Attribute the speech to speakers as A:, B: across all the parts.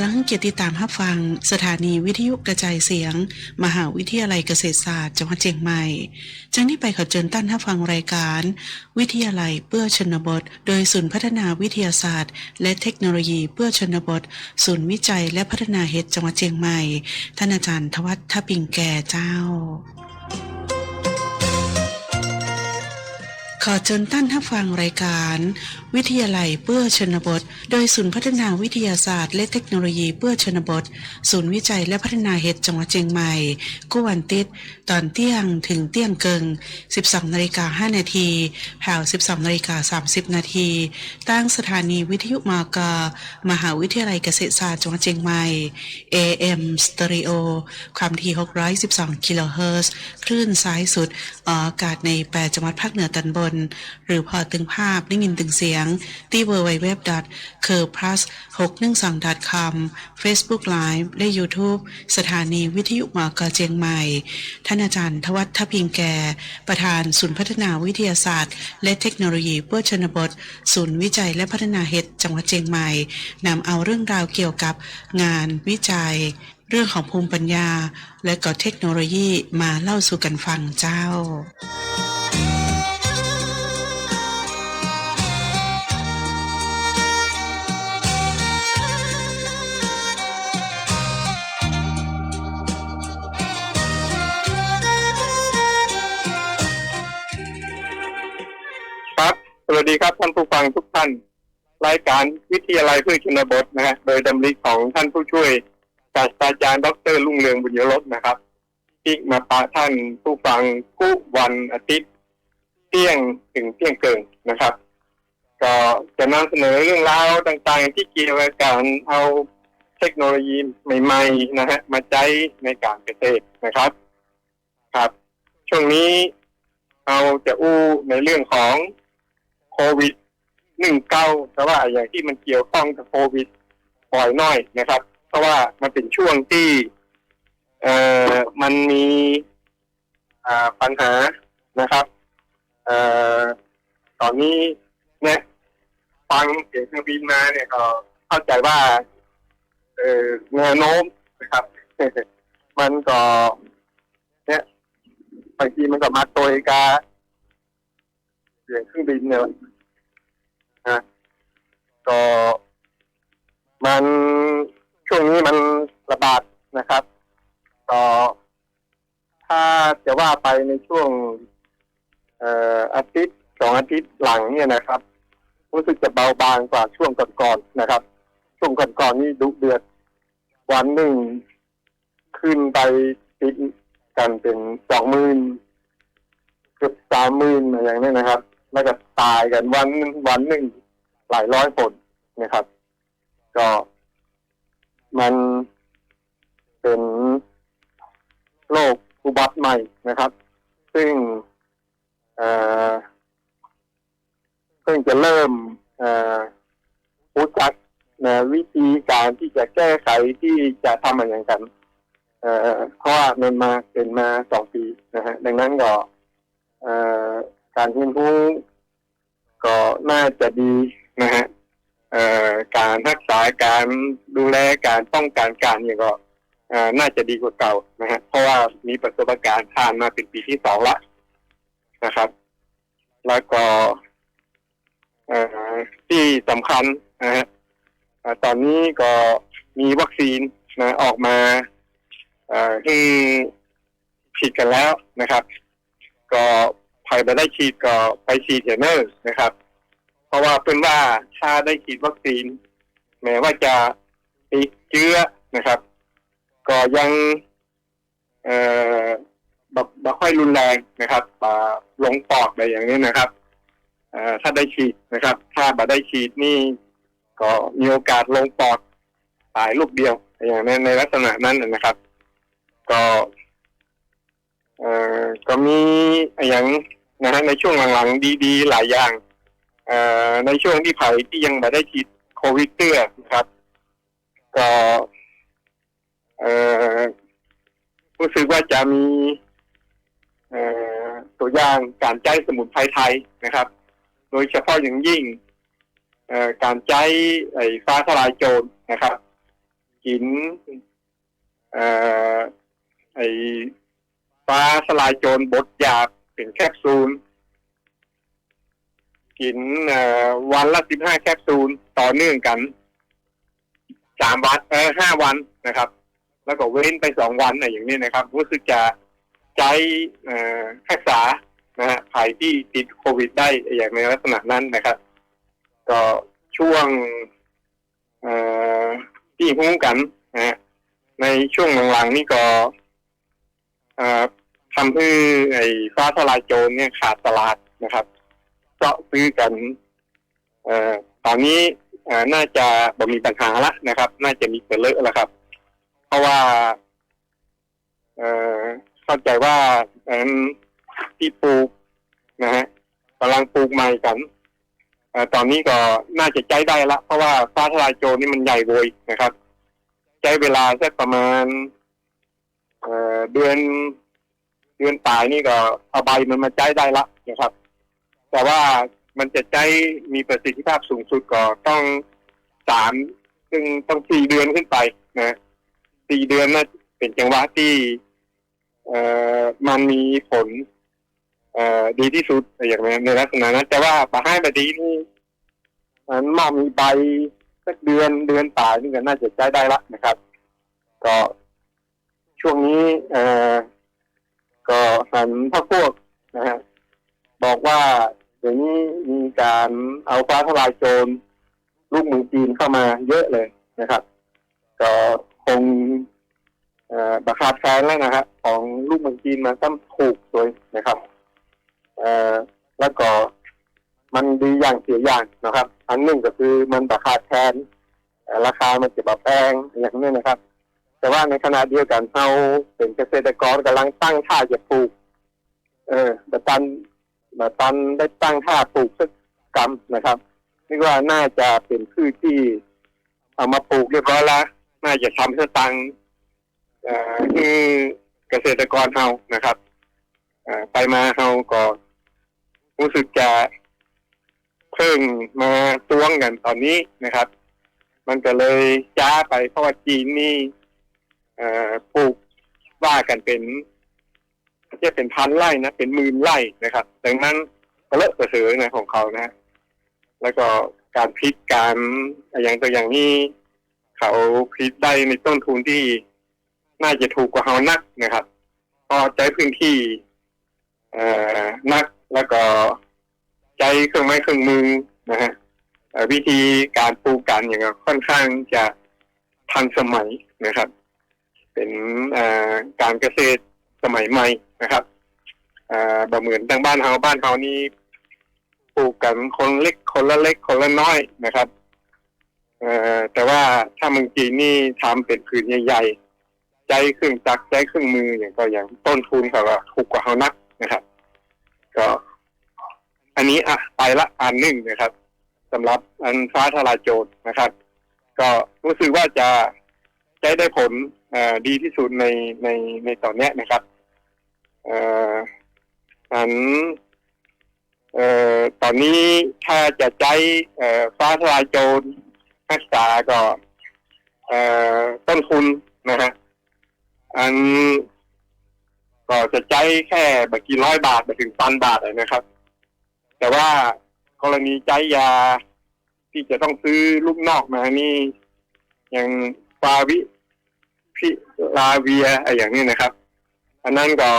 A: กำลังเกียรติตามรับฟัง สถานีวิทยุกระจายเสียง มหาวิทยาลัยเกษตรศาสตร์จังหวัดเชียงใหม่จังนี้ไปขอเชิญท่านรับฟังรายการ วิทยาลัยเพื่อชนบท โดยศูนย์พัฒนาวิทยาศาสตร์ และเทคโนโลยีเพื่อชนบท ศูนย์วิจัยและพัฒนาเฮดจังหวัดเชียงใหม่ ท่านอาจารย์ทวัฒน์ทปิงแก่เจ้า อเชิญท่านรับฟังรายการ วิทยาลัยเพื่อชนบท โดยศูนย์พัฒนาวิทยาศาสตร์ และเทคโนโลยีเพื่อชนบท ศูนย์วิจัยและพัฒนาเห็ดจังหวัดเชียงใหม่กู้วันติดตอนเที่ยงถึงเที่ยงเกิง 12นาฬิกา5นาทีแผ่ว12นาฬิกา30นาทีตั้งสถานีวิทยุมากมหาวิทยาลัยเกษตรศาสตร์จังหวัดเชียงใหม่ AM Stereo ความถี่612กิโลเฮิรตซ์คลื่นซ้ายสุดออกอากาศใน8จังหวัดภาคเหนือตอนบนหรือพอตึงภาพได้ยินตึงเสียง ที่ www c u r p l u s 612 com Facebook Live และ YouTube สถานีวิทยุหมอกเจียงใหม่ ท่านอาจารย์ทวัฒน์ทพิงแก่ ประธานศูนย์พัฒนาวิทยาศาสตร์ และเทคโนโลยีเพื่อชนบท ศูนย์วิจัยและพัฒนาเห็ดจังหวัดเชียงใหม่นำเอาเรื่องราวเกี่ยวกับงานวิจัย เรื่องของภูมิปัญญา และก็เทคโนโลยีมาเล่าสู่กันฟังเจ้า
B: สวัสดีครับท่านผู้ฟังทุกท่าน รายการวิทยาลัยเพื่อชนบทนะฮะโดยดำริของท่านผู้ช่วยศาสตราจารย์ดรลุงเรืองบุญยรสนะครับที่มาปะท่านผู้ฟังทุกวันอาทิตย์เที่ยงถึงเที่ยงเกินนะครับ ก็จะนำเสนอเรื่องราวต่างๆ ที่เกี่ยวกับการเอาเทคโนโลยีใหม่ๆนะฮะมาใช้ในการเกษตรนะครับครับ ช่วงนี้เราจะอู้ในเรื่องของ โควิดหนึ่งเก้าแต่ว่าอย่างที่มันเกี่ยวข้องกับโควิดบ่อยน่อยนะครับ เพราะว่ามันเป็นช่วงที่ เอ่อมันมีอ่าปัญหานะครับ เอ่อตอนนี้เนี่ยฟังเสียงเครื่องบินมาเนี่ยก็เข้าใจว่า เอ่อแนวโน้มนะครับ มันก็ เนี่ยบางทีมันก็มาโดยกา เสียงเครื่องบินเนี่ยนะก็มันช่วงนี้มันระบาดนะครับก็ถ้าจะว่าไปในช่วงเอ่ออาทิตย์สองอาทิตย์หลังเนี่ยนะครับรู้สึกจะเบาบางกว่าช่วงก่อนๆนะครับ ช่วงก่อนๆนี่ดุเดือดวันหนึ่งขึ้นไปติดกันเป็นสองหมื่นเกือบสามหมื่นอะไรอย่างนี้นะครับ แล้วก็ตายกันวันวันหนึ่งหลายร้อยคนนะครับ ก็มันเป็นโรคอุบัติใหม่นะครับ ซึ่งเอ่อเพิ่งจะเริ่มเอ่อรู้จักนะวิธีการที่จะแก้ไขที่จะทำอะไรอย่างกันเอ่อเพราะว่ามันมาเป็นมาสองปีนะฮะดังนั้นก็เอ่อ การเรียนรู้ก็น่าจะดีนะฮะการรักษาการดูแลการป้องกันการเนี่ยก็น่าจะดีกว่าเก่านะฮะเพราะว่ามีประสบการณ์ผ่านมาเป็นปีที่สองละนะครับ แล้วก็ที่สำคัญนะฮะตอนนี้ก็มีวัคซีนนะออกมาอ่อที่ฉีดกันแล้วนะครับ ก็ ใครไปได้ฉีดก็ไปฉีดเถอะเนอร์นะครับ เพราะว่าเป็นว่าถ้าได้ฉีดวัคซีน แม้ว่าจะติดเชื้อนะครับ ก็ยังเอ่อแบบไม่ค่อยรุนแรงนะครับอ่าลงปอดอะไรอย่างนี้นะครับเอ่อถ้าได้ฉีดนะครับ ถ้าบ่ได้ฉีดนี่ ก็มีโอกาสลงปอดตายลูกเดียว อย่างในในลักษณะนั้นนะครับ ก็ เอ่อก็มีอย่าง นะฮะในช่วงหลังๆดีๆ หลายอย่างอในช่วงที่ไผ่ที่ยังไม่ได้ฉีดโควิดเตื้อนะครับ ก็เอ่อรู้สึกว่าจะมีตัวอย่างการใช้สมุนไพรไทยนะครับ โดยเฉพาะอย่างยิ่งการใช้ไอ้ฟ้าทลายโจรนะครับกินไอ้ฟ้าทลายโจรบดหยาบ เป็นแคปซูล กินวันละสิบห้าแคปซูลต่อเนื่องกันสามวันเออห้าวันนะครับ แล้วก็เว้นไปสองวันอะไรอย่างนี้นะครับรู้สึกจะใช้รักษานะฮะภัยที่ติดโควิดได้อย่างในลักษณะนั้นนะครับ ก็ช่วงที่หุ้งกันนะฮะในช่วงหลังๆนี่ก็เอ่อ ทำให้ไอ้ฟ้าทลายโจรเนี่ยขาดตลาดนะครับเจาะซื้อกันเอ่อตอนนี้อ่อน่าจะบ่มีปัญหาละนะครับ น่าจะมีเปิดเลอะแล้วครับ เพราะว่าเอ่อเข้าใจว่าที่ปลูกนะฮะกำลังปลูกใหม่กันเอ่อตอนนี้ก็น่าจะใจได้ละ เพราะว่าฟ้าทลายโจรนี่มันใหญ่โวยนะครับ ใช้เวลาสักประมาณเอ่อเดือน เดือนปลายนี่ก็เอาใบมันมาใช้ได้ละนะครับ แต่ว่ามันจะใช้มีประสิทธิภาพสูงสุดก็ต้องสามซึ่งต้องสี่เดือนขึ้นไปนะสี่เดือนน่าเป็นจังหวะที่เอ่อมันมีผล เอ่อดีที่สุดอย่างในในลักษณะนั้น แต่ว่าปลาให้บดีนี่มันมามีใบสักเดือนเดือนปลายนี่ก็น่าจะใช้ได้ละนะครับ ก็ช่วงนี้ เอ่อ ก็หันพรรคพวกนะฮะบอกว่าเดี๋ยวนี้มีการเอาฟ้าทลายโจรลูกหมูจีนเข้ามาเยอะเลยนะครับ ก็คงอ่อบัคาดแคลนแล้วนะฮะของลูกหมูจีนมันต้องถูกโดยนะครับเอ่อแล้วก็มันดีอย่างเสียอย่างนะครับ อันหนึ่งก็คือมันบัคาดแคลนราคามันจะแบบแพงอย่างนี้นะครับ แต่ว่าในขณะเดียวกันเราเป็นเกษตรกรกำลังตั้งท่าจะปลูก เออแต่ตันแต่ตันได้ตั้งท่าปลูกสักกรรมนะครับนึกว่าน่าจะเป็นพืชที่เอามาปลูกเรียบร้อยแล้วน่าจะทำสตังค์คือเกษตรกรเรานะครับอ่อไปมาเราก็รู้สึกจะเพิ่งมาตวงกันตอนนี้นะครับ มันก็เลยจ้าไปเพราะว่าจีนนี่ ปลูกว่ากันเป็นไม่ใช่เป็นพันไร่นะเป็นหมื่นไร่นะครับ ดังนั้นก็เลอะกระเสือนะของเขานะ แล้วก็การพลิกการอย่างตัวอย่างนี้เขาพลิกได้ในต้นทุนที่น่าจะถูกกว่าเขานักนะครับพอใช้พื้นที่เอนักแล้วก็ใช้เครื่องไม้เครื่องมือนะฮะวิธีการปลูกกันอย่างเงี้ยค่อนข้างจะทันสมัยนะครับ เป็นการเกษตรสมัยใหม่นะครับบ่เหมือนทางบ้านเฮาบ้านเฮานี่ปลูกกันคนเล็กคนละเล็กคนละน้อยนะครับแต่ว่าถ้าเมืองจีนนี่ทำเป็นผืนใหญ่ๆ ใจเครื่องจักรใจเครื่องมืออย่างก็อย่างต้นทุนเขาก็ถูกกว่าเฮานักนะครับ ก็ อันนี้อะไปละอันหนึ่งนะครับสำหรับอันฟ้าทลายโจรนะครับ ก็รู้สึกว่าจะใช้ได้ผล ดีที่สุดในในในตอนนี้นะครับอันออตอนนี้ถ้าจะใช้ฟ้าทลายโจรรักษาก็ต้นทุนนะฮะอันก็จะใช้แค่บากี่ร้อยบาทไปถึงพันบาทเลยนะครับ แต่ว่ากรณีใช้ยาที่จะต้องซื้อลูกนอกมานี่อย่างฟาวิ พิลาเวียอะไรอย่างนี้นะครับ อันนั้นก็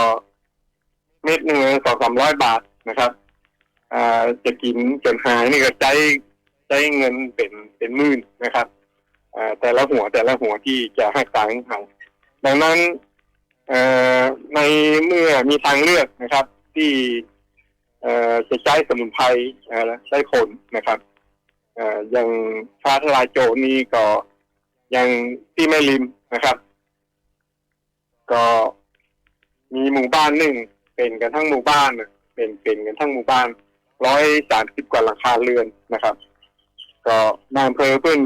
B: เม็ดหนึ่งสองสามร้อยบาทนะครับอ่าจะกินจนหายนี่ก็ใช้ใช้เงินเป็นเป็นหมื่นนะครับอ่าแต่ละหัวแต่ละหัวที่จะให้ตังค์เขาดังนั้นเอ่อในเมื่อมีทางเลือกนะครับ ที่เอ่อจะใช้สมุนไพรได้ผลนะครับเอ่ออย่างฟ้าทลายโจรนี่ก็ยังที่ไม่ริมนะครับ ก็มีหมู่บ้านหนึ่งเป็นกันทั้งหมู่บ้านเป็นเป็นกันทั้งหมู่บ้านร้อยสามสิบกว่าหลังคาเรือนนะครับ ก็นายอำเภอเพิ่น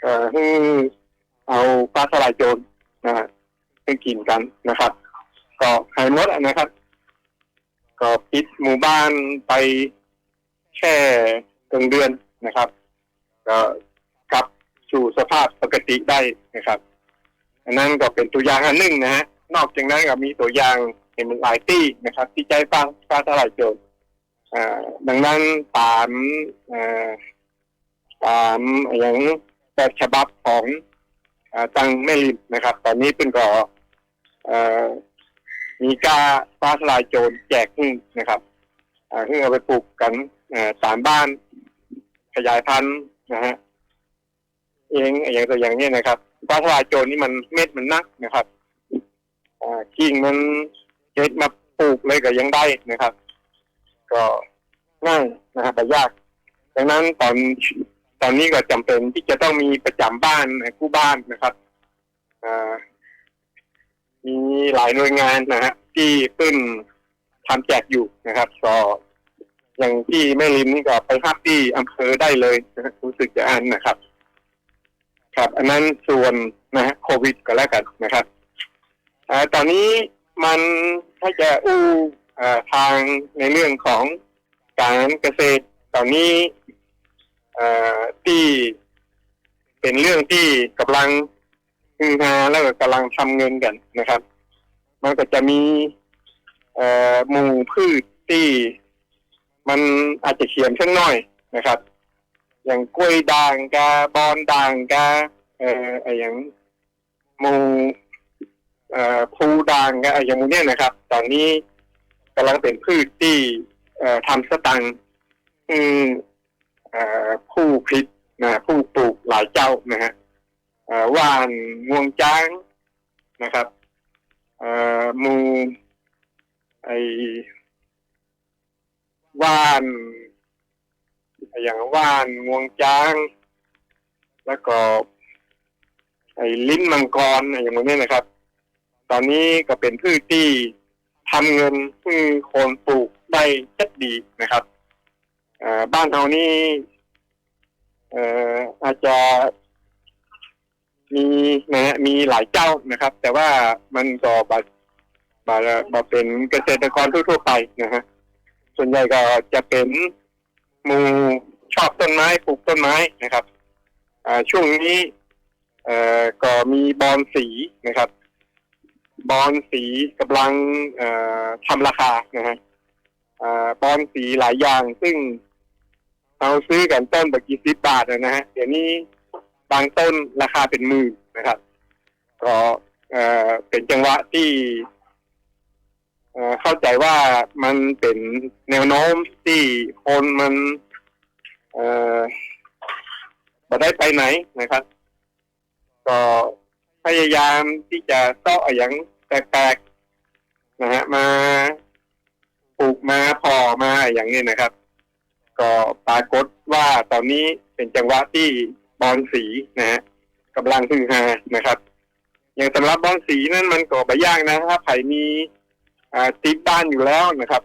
B: เอ่อให้เอาปลาสลายโจรนะฮะให้กินกันนะครับ ก็หายหมดนะครับ ก็ปิดหมู่บ้านไปแค่กลางเดือนนะครับ ก็กลับสู่สภาพปกติได้นะครับ อันนั้นก็เป็นตัวอย่างอันหนึ่งนะฮะนอกจากนั้นก็มีตัวอย่างเห็นหลายที่นะครับ ที่ใจฟ้าฟ้าทลายโจรดังนั้นตามอ่าตามอย่างแบบฉบับของอตังแม่ริมนะครับ ตอนนี้เป็นก็อมีกาฟ้าทลายโจรแจกหึ่งนะครับเพื่อเอาไปปลูกกันอ่าสามบ้านขยายพันธุ์นะฮะเองอย่างตัวอย่างนี้นะครับ ฟ้าทลายโจรนี่มันเม็ดมันนักนะครับอ่ากิ่งมันเด็ดมาปลูกเลยก็ยังได้นะครับ ก็ง่ายนะครับแต่ยากดังนั้นตอนตอนนี้ก็จำเป็นที่จะต้องมีประจำบ้านกู้บ้านนะครับอ่ามีหลายหน่วยงานนะฮะที่เพิ่งทำแจกอยู่นะครับก็อย่างที่แม่ริมนี่ก็ไปฮับที่อำเภอได้เลยรู้สึกจะอ่านนะครับ ครับ อันนั้นส่วนนะฮะโควิดก็แล้วกันนะครับอตอนนี้มันถ้าจะอู้อ่าทางในเรื่องของการเกษตรตอนนี้อ่าที่เป็นเรื่องที่กำลังฮือฮาแล้วก็กำลังทำเงินกันนะครับ มันก็จะมีอ่อหมู่พืชที่มันอาจจะเขียนข้างน้อยนะครับ อย่างกล้วยด่างกาบอนด่างกาเอ่อไออย่างมูเอ่อภูด่างกาไออย่างมูเนี่ยนะครับ ตอนนี้กำลังเป็นพืชที่เอ่อทำสตังอืมเอ่อผู้ผลิตนะผู้ปลูกหลายเจ้านะฮะเอ่อว่านงวงจ้างนะครับเอ่อมูไอว่าน อย่างว่านงวงจ้าง แล้วก็ ไอ้ลิ้นมังกรอะไรอย่างนี้นะครับ ตอนนี้ก็เป็นพืชที่ทำเงินที่คนปลูกได้ชัดดีนะครับบ้านเรานี่อาจจะมีนะฮะมีหลายเจ้านะครับ แต่ว่ามันก็บาบาบาเป็นเกษตรกรทั่วๆไปนะฮะส่วนใหญ่ก็จะเป็น หมูชอบต้นไม้ปลูกต้นไม้นะครับช่วงนี้ก็มีบอนสีนะครับ บอนสีกำลังทำราคานะฮะบอนสีหลายอย่างซึ่งเราซื้อกันต้นแบบกี่สิบบาทนะฮะเดี๋ยวนี้บางต้นราคาเป็นหมื่นนะครับ ก็เป็นจังหวะที่ เข้าใจว่ามันเป็นแนวโน้มที่คนมันเอ่อได้ไปไหนนะครับ ก็พยายามที่จะเซาะอย่างแปลกๆนะฮะมาปลูกมาพอมาอย่างนี้นะครับ ก็ปรากฏว่าตอนนี้เป็นจังหวะที่บอลสีนะฮะกำลังฮือฮานะครับ อย่างสำหรับบอลสีนั้นมันก็ไม่ยากนะถ้าใครมี ติดบ้านอยู่แล้วนะครับ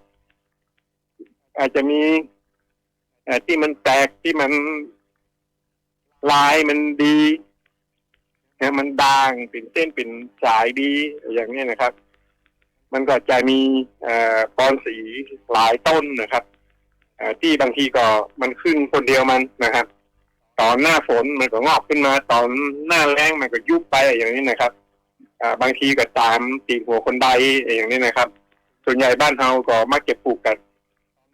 B: อาจจะมีที่มันแตกที่มันลายมันดีนะมันด่างเป็นเส้นเป็นสายดีอย่างนี้นะครับ มันก็จะมีเอ่อปอนสีหลายต้นนะครับที่บางทีก็มันขึ้นคนเดียวมันนะครับ ตอนหน้าฝนมันก็งอกขึ้นมา ตอนหน้าแล้งมันก็ยุบไปอย่างนี้นะครับบางทีก็ตามตีหัวคนใดอย่างนี้นะครับ ส่วนใหญ่บ้านเฮาก็มักจะปลูกกัน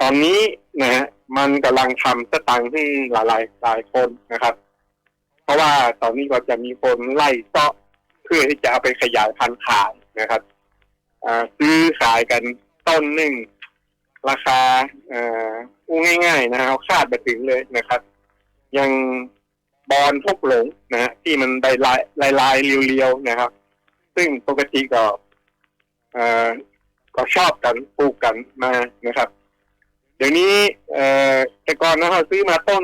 B: ตอนนี้นะฮะมันกำลังทำสตังค์ให้หลายหลายหลายคนนะครับ เพราะว่าตอนนี้ก็จะมีคนไล่เซาะเพื่อที่จะเอาไปขยายพันธุ์ขายนะครับอซื้อขายกันต้นหนึ่งราคาอู้ง่าย ๆ นะเอาคาดไปถึงเลยนะครับ ยังบอลพกหลงนะฮะที่มันได้ลายลายลายเรียวๆนะครับ ซึ่งปกติก็อ่อ ก็ชอบกันปลูกกันมานะครับ เดี๋ยวนี้เอ่อแต่ก่อนนะเราซื้อมาต้น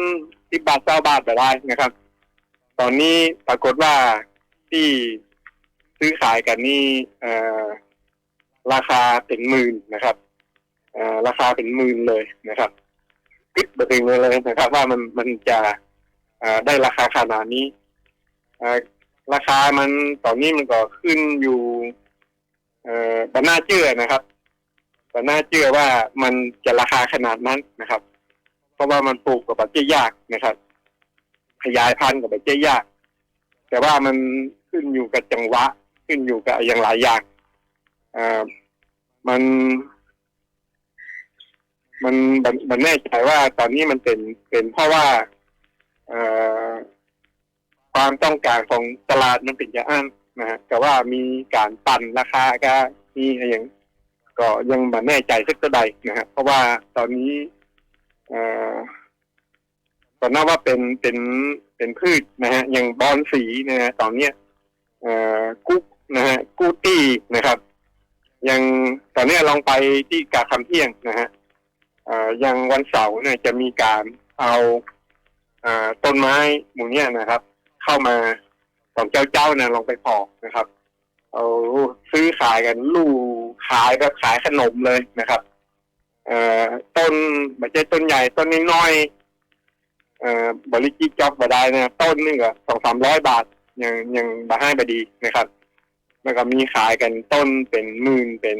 B: สิบบาทเก้าบาทแต่ได้นะครับ ตอนนี้ปรากฏว่าที่ซื้อขายกันนี่เอ่อราคาเป็นหมื่นนะครับเอ่อราคาเป็นหมื่นเลยนะครับคิดไปถึงเลยนะครับ ว่ามันมันจะเอ่อได้ราคาขนาดนี้เอ่อราคามันตอนนี้มันก็ขึ้นอยู่ เอ่อบันน่าเชื่อนะครับบันน่าเชื่อว่ามันจะราคาขนาดนั้นนะครับ เพราะว่ามันปลูกกับปัจจัยยากนะครับ ขยายพันธุ์กับปัจจัยยาก แต่ว่ามันขึ้นอยู่กับจังหวะ ขึ้นอยู่กับอย่างหลายอย่างเอ่อมัน มันบันแน่ใจว่าตอนนี้มันเป็นเป็นเพราะว่าเอ่อความต้องการของตลาดมันเป็นอย่างนั้ นะฮะแต่ว่ามีการปั่นราคาก็มีอะไรอย่าง ก็ยังบันแน่ใจสักเท่าใดนะฮะเพราะว่าตอนนี้เอ่อตอนนั้นว่าเป็นเป็นเป็นพืชนะฮะอย่างบอนสีนะฮะตอนเนี้ยเอ่อกุ๊กนะฮะกูตี้นะครับ ยังตอนเนี้ยลองไปที่กาคำเที่ยงนะฮะเอ่อยังวันเสาร์เนี่ยจะมีการเอาเอ่อต้นไม้หมู่เนี้ยนะครับ เข้ามา ของเจ้าเจ้าๆนะลองไปพอกนะครับ เอาซื้อขายกันลู่ขายแบบขายขนมเลยนะครับ เอ่อต้นไม่ใช่ต้นใหญ่ต้นน้อยๆเอ่อบริจิกจ็อกบาได้นะต้นนึงก็สองสามร้อยบาทยังยังบาให้บดีนะครับ แล้วก็มีขายกันต้นเป็นหมื่นเป็น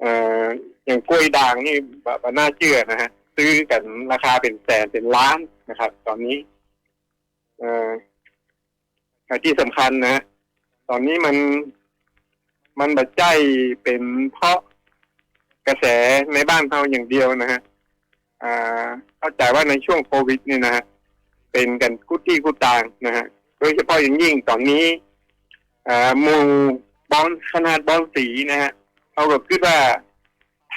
B: เอ่ออย่างกล้วยด่างนี่บาบน่าเชื่อนะฮะซื้อกันราคาเป็นแสนเป็นล้านนะครับ ตอนนี้ เอ่อ ที่สำคัญนะ ตอนนี้มันมันบัดใจเป็นเพราะกระแสในบ้านเราอย่างเดียวนะฮะอ่าเข้าใจว่าในช่วงโควิดเนี่ยนะฮะเป็นกันกุตี้กุตางนะฮะโดยเฉพาะอย่างยิ่งตอนนี้อ่ามูบอลขนาดบอลสีนะฮะเขาก็คิดว่า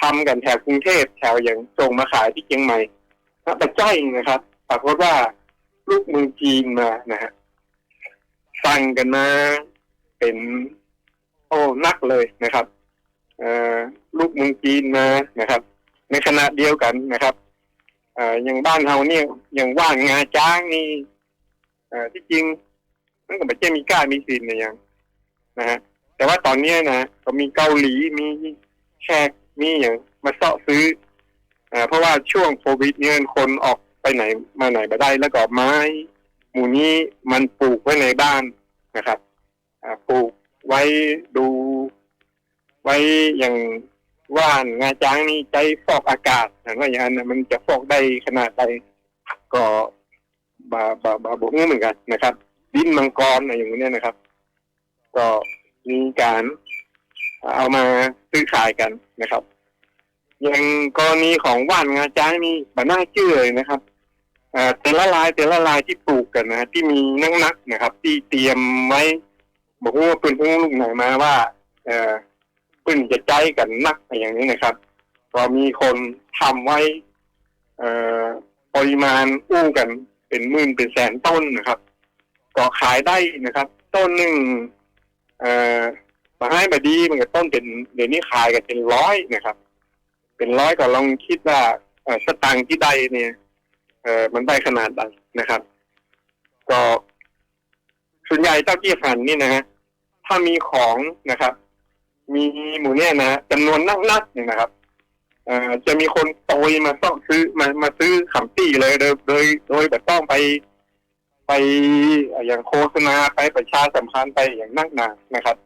B: ทำกันแถวกรุงเทพแถวอย่างส่งมาขายที่เชียงใหม่ถ้าไปใกล้นะครับปรากฏว่าลูกมือจีนมานะฮะ สั่งกันมาเป็นโอ้นักเลยนะครับเอ่อลูกเมืองจีนมานะครับ ในขณะเดียวกันนะครับเอ่ออย่างบ้านเฮาเนี่ยอย่างว่านงาจ้างนี่เอ่อที่จริงมันก็ไม่ใช่มีกล้ามีสินนะยังนะฮะแต่ว่าตอนเนี้นะก็มีเกาหลีมีแขกมีอย่างมาเสาะซื้ออ่าเพราะว่าช่วงโควิดเนี่ยคนออกไปไหนมาไหนมาได้แล้วก็ไม้ หมู่นี้มันปลูกไว้ในบ้านนะครับปลูกไว้ดูไว้อย่างว่านงาจ้างนี่ใจฟอกอากาศเห็นว่าอย่างนั้นมันจะฟอกได้ขนาดใดก็บาบาบาบกเหมือนกันนะครับ ดินมังกรอะไรอย่างเนี้ยนะครับ ก็มีการเอามาซื้อขายกันนะครับ อย่างกรณีของว่านงาจ้างนี่บาน่าเชื่อเลยนะครับ แต่ละลายแต่ละลายที่ปลูกกันนะที่มีนักนักนะครับ ที่เตรียมไว้ บอกว่าเป็นผู้ลูกไหนมาว่าเออปืนจะใจกันนักอะไรอย่างนี้นะครับก็มีคนทำไว้เอ่อปริมาณอู้กันเป็นหมื่นเป็นแสนต้นนะครับ ก็ขายได้นะครับ ต้นหนึ่งเอ่อมาให้บดีมันก็ต้นเป็นเดี๋ยวนี้ขายกันเป็นร้อยนะครับ เป็นร้อยก็ลองคิดว่าเออสตางค์ที่ได้เนี่ย เอ่อมันได้ขนาดใดนะครับ ก็ส่วนใหญ่เจ้าที่หันนี่นะฮะถ้ามีของนะครับ มีหมูเนี่ยนะจำนวนนักๆเนี่ยนะครับเอ่อจะมีคนโตยมาต้องซื้อมามาซื้อขำตี้เลยโดยโดยโดยแบบต้องไปไปอย่างโฆษณาไปประชาสัมพันธ์ไปอย่างนักหนานะครับ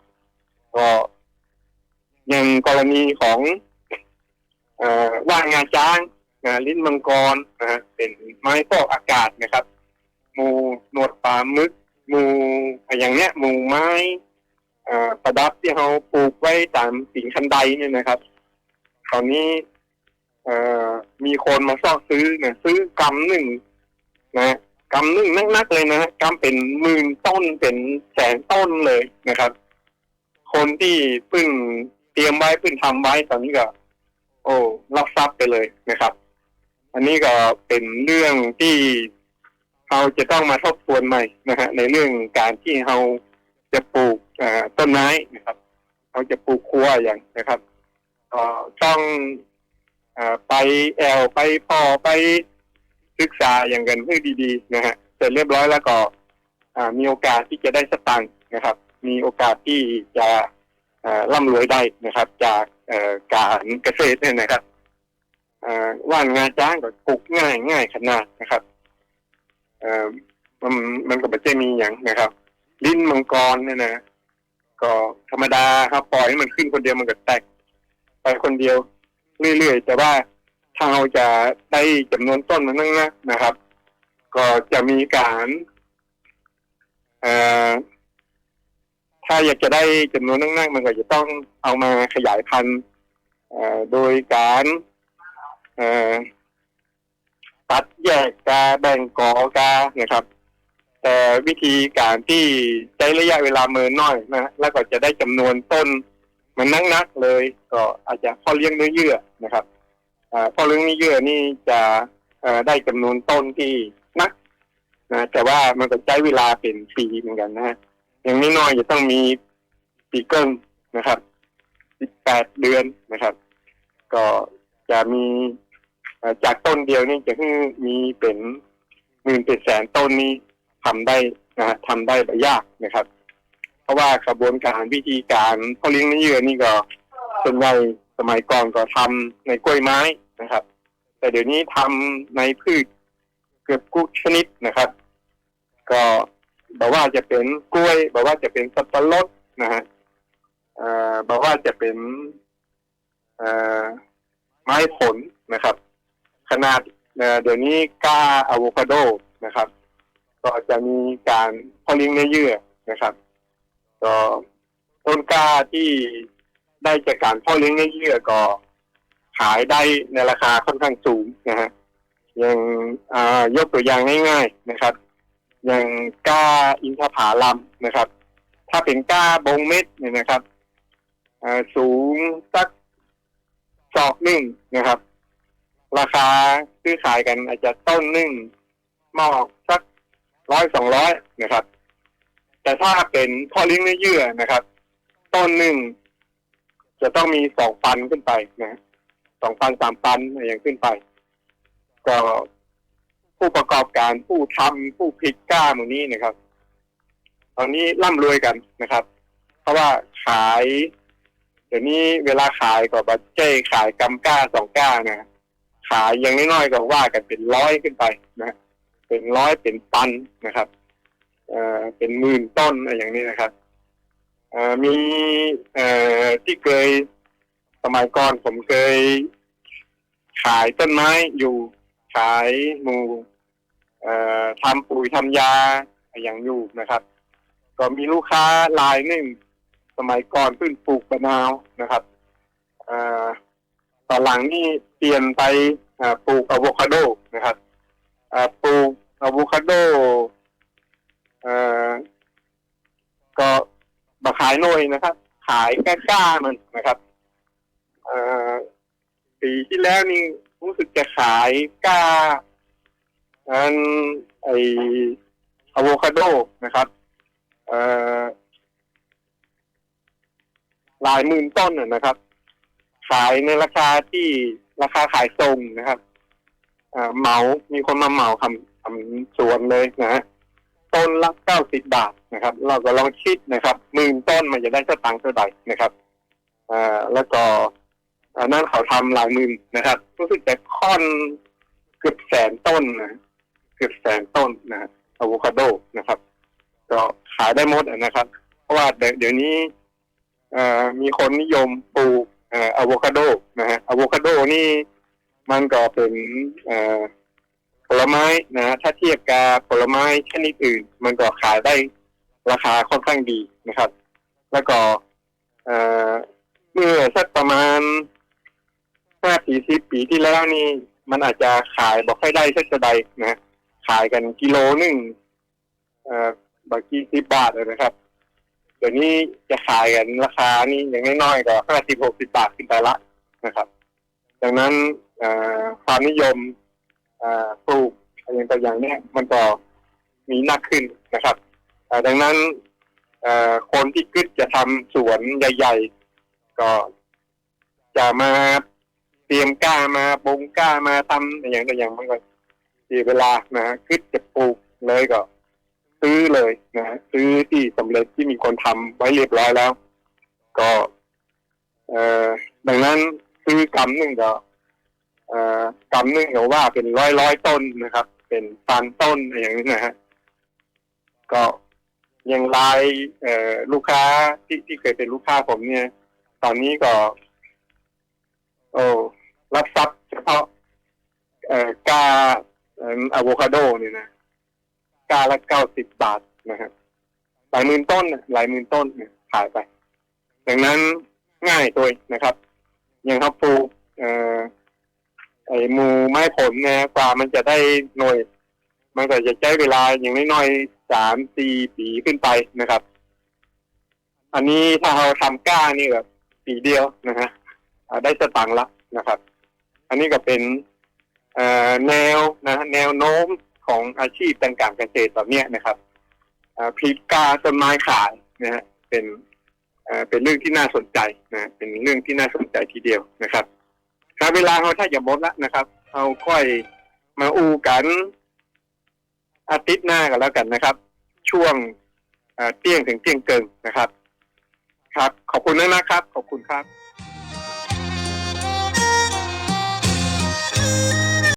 B: ก็อย่างกรณีของ เอ่อว่านงาช้าง นะลิ้นมังกรนะฮะเป็นไม้ฟอกอากาศนะครับมูหนวดปลามึกมูอย่างเนี้ยมูไม้ประดับที่เขาปลูกไว้ตามสิงคันไดเนี่ยนะครับ ตอนนี้มีคนมาซอกซื้อเนี่ยซื้อกำหนึ่งนะกำหนึ่งนักๆเลยนะกำเป็นหมื่นต้นเป็นแสนต้นเลยนะครับ คนที่เพิ่งเตรียมไว้เพิ่งทำไว้ตอนนี้ก็ โอ้รับทรัพย์ไปเลยนะครับ อันนี้ก็เป็นเรื่องที่เราจะต้องมาทบทวนใหม่นะฮะในเรื่องการที่เราจะปลูกต้นไม้นะครับเราจะปลูกครัวอย่างนะครับก็ต้องอไปแอลไปพอไปศึกษาอย่างกันให้ดีๆนะฮะเสร็จเรียบร้อยแล้วก็มีโอกาสที่จะได้สตังค์นะครับ มีโอกาสที่จะร่ำรวยได้นะครับ จากการเกษตรเนี่ยนะครับ ว่านงาจ้างก็ปลูกง่ายง่ายขนาดนะครับมันมันก็ไม่ใช่มีอย่างนะครับ ลิ้นมังกรเนี่ยนะก็ธรรมดาครับปล่อยให้มันขึ้นคนเดียวมันก็แตก ไปคนเดียวเรื่อยๆแต่ว่าถ้าเราจะได้จำนวนต้นมันนั่งนะนะครับ ก็จะมีการอถ้าอยากจะได้จำนวนนั่งๆมันก็จะต้องเอามาขยายพันธุ์โดยการ ตัดแยกกาแบ่งกอกานะครับ แต่วิธีการที่ใช้ระยะเวลาเมินน้อยนะแล้วก็จะได้จำนวนต้นมันนักๆเลย ก็อาจจะพ่อเลี้ยงเนื้อเยื่อนะครับอ่าพ่อเลี้ยงเนื้อเยื่อนี่จะเอ่อได้จำนวนต้นที่นักนะแต่ว่ามันก็ใช้เวลาเป็นปีเหมือนกันนะฮะอย่างนี้น้อยจะต้องมีปีเกิลนะครับ 18 เดือนนะครับ ก็จะมี จากต้นเดียวนี่จะคือมีเป็นหมื่นเป็นแสนต้นนี้ทำได้นะฮะทำได้ไม่ยากนะครับ เพราะว่ากระบวนการวิธีการเพาเลี้ยงเนื้อเยื่อนี่ก็ส่วนใหญ่สมัยก่อนก็ทำในกล้วยไม้นะครับ แต่เดี๋ยวนี้ทำในพืชเกือบทุกชนิดนะครับ ก็บอกว่าจะเป็นกล้วยบอกว่าจะเป็นสับปะรดนะฮะเอ่อบอกว่าจะเป็นเอ่อไม้ผลนะครับ ขนาดเอ่อเดี๋ยวนี้ก้าอะโวคาโดนะครับ ก็จะมีการเพาะเลี้ยงเนื้อเยื่อนะครับ ก็ต้นกล้าที่ได้จากการเพาะเลี้ยงเนื้อเยื่อก็ขายได้ในราคาค่อนข้างสูงนะฮะอย่างายกตัวอย่างง่าย ๆนะครับ อย่างกล้าอินทผลัมนะครับ ถ้าเป็นกล้าบงเม็ดเนี่ยนะครับสูงสักศอกหนึ่งนะครับ ราคาซื้อขายกันอาจจะต้นหนึ่งหมอกสักร้อยสองร้อยนะครับ แต่ถ้าเป็นพ่อเลี้ยงเนื้อเยื่อนะครับ ต้นหนึ่งจะต้องมีสองพันขึ้นไปนะสองพันสามพันอะไรอย่างขึ้นไป ก็ผู้ประกอบการผู้ทำผู้พลิกกล้าหมู่นี้นะครับ ตอนนี้ร่ำรวยกันนะครับ เพราะว่าขาย เดี๋ยวนี้เวลาขายก็บัตเจ้ขายกำก้าสองก้านะ ขายอย่างน้อยๆก็ว่ากันเป็นร้อยขึ้นไปนะเป็นร้อยเป็นตันนะครับเอ่อเป็นหมื่นต้นอะไรอย่างนี้นะครับเอ่อมีเอ่อที่เคยสมัยก่อนผมเคยขายต้นไม้อยู่ขายหมูเอ่อทำปุ๋ยทำยาอย่างอยู่นะครับ ก็มีลูกค้ารายหนึ่งสมัยก่อนเพิ่งปลูกมะนาวนะครับ หลังนี่เปลี่ยนไปปลูกอะโวคาโดนะครับปลูกอะโวคาโดก็มาขายหน่วยนะครับ ขายแก้ก้ามันนะครับปีที่แล้วนี่รู้สึกจะขายก้าอันไออะโวคาโดนะครับหลายหมื่นต้นน่นะครับ ขายในราคาที่ราคาขายส่งนะครับเหมา มีคนมาเหมาทำทำสวนเลยนะฮะ ต้นละเก้าสิบบาทนะครับ เราก็ลองคิดนะครับหมื่นต้นมันจะได้สตังค์เท่าไหร่นะครับอ่าแล้วก็นนั้นเขาทำหลายหมื่นนะครับ รู้สึกจะค่อนเกือบแสนต้นนะเกือบแสนต้นนะอะโวคาโดนะครับ ก็ขายได้หมดนะครับ เพราะว่าเดี๋ยวนี้อ่อมีคนนิยมปลูก อ่ออะโวคาโดนะฮะอะโวคาโดนี่มันก็เป็นอ่อผลไม้นะถ้าเทียบกับผลไม้ชนิดอื่น มันก็ขายได้ราคาค่อนข้างดีนะครับ แล้วก็เอ่อเมื่อสักประมาณห้าปีสิบปีที่แล้วนี่ มันอาจจะขายบอกให้ได้สักจะใดนะ ขายกันกิโลหนึ่งอ่อบางทีสิบบาทเลยนะครับ เดี๋ยวนี้จะขายกันราคานี่อย่างน้อยๆก็ห้าสิบหกสิบบาทขึ้นไปละนะครับ ดังนั้นความนิยมปลูกอะไรอย่างต่างๆเนี่ยมันก็มีหนักขึ้นนะครับดังนั้นคนที่คิดจะทำสวนใหญ่ๆ ก็จะมาเตรียมกล้ามาบงกล้ามาทำอย่างต่างอย่างมันก็เสียเวลานะฮะคิดจะปลูกเลยก็ ซื้อเลยนะฮะซื้อที่สำเร็จที่มีคนทำไว้เรียบร้อยแล้ว ก็เอ่อดังนั้นซื้อกำหนึ่งก็เอ่อกำหนึ่งก็ว่าเป็นร้อยร้อยต้นนะครับ เป็นพันต้นอย่างนี้นะฮะก็ยังรายเอ่อลูกค้าที่ที่เคยเป็นลูกค้าผมเนี่ย ตอนนี้ก็ โอ้รับทรัพย์เฉพาะเอ่อกาเอ่ออะโวคาโดเนี่ยนะ กาละเก้าสิบบาทนะครับหลายหมื่นต้นหลายหมื่นต้นเนี่ยขายไป ดังนั้นง่ายตัวนะครับ อย่างเขาปลูกเอ่อไอ้หมูไม้ผลเนี่ยกว่ามันจะได้หน่วย มันก็จะใช้เวลาอย่างน้อยๆสามสี่ปีขึ้นไปนะครับ อันนี้ถ้าเราทำกล้านี่แบบปีเดียวนะฮะได้สตังค์ละนะครับ อันนี้ก็เป็นเอ่อแนวนะ แนวโน้ม ของอาชีพทางการเกษตรแบบนี้นะครับอ่าพริกกาต้นไม้ขายนะฮะเป็นเอ่อเป็นเรื่องที่น่าสนใจนะเป็นเรื่องที่น่าสนใจทีเดียวนะครับครับเวลาเขาถ้าจะหมดละนะครับเอาค่อยมาอูกันอาทิตย์หน้ากันแล้วกันนะครับ ช่วงเอ่อเที่ยงถึงเที่ยงเกินนะครับ ครับ ขอบคุณมากๆครับ ขอบคุณครับ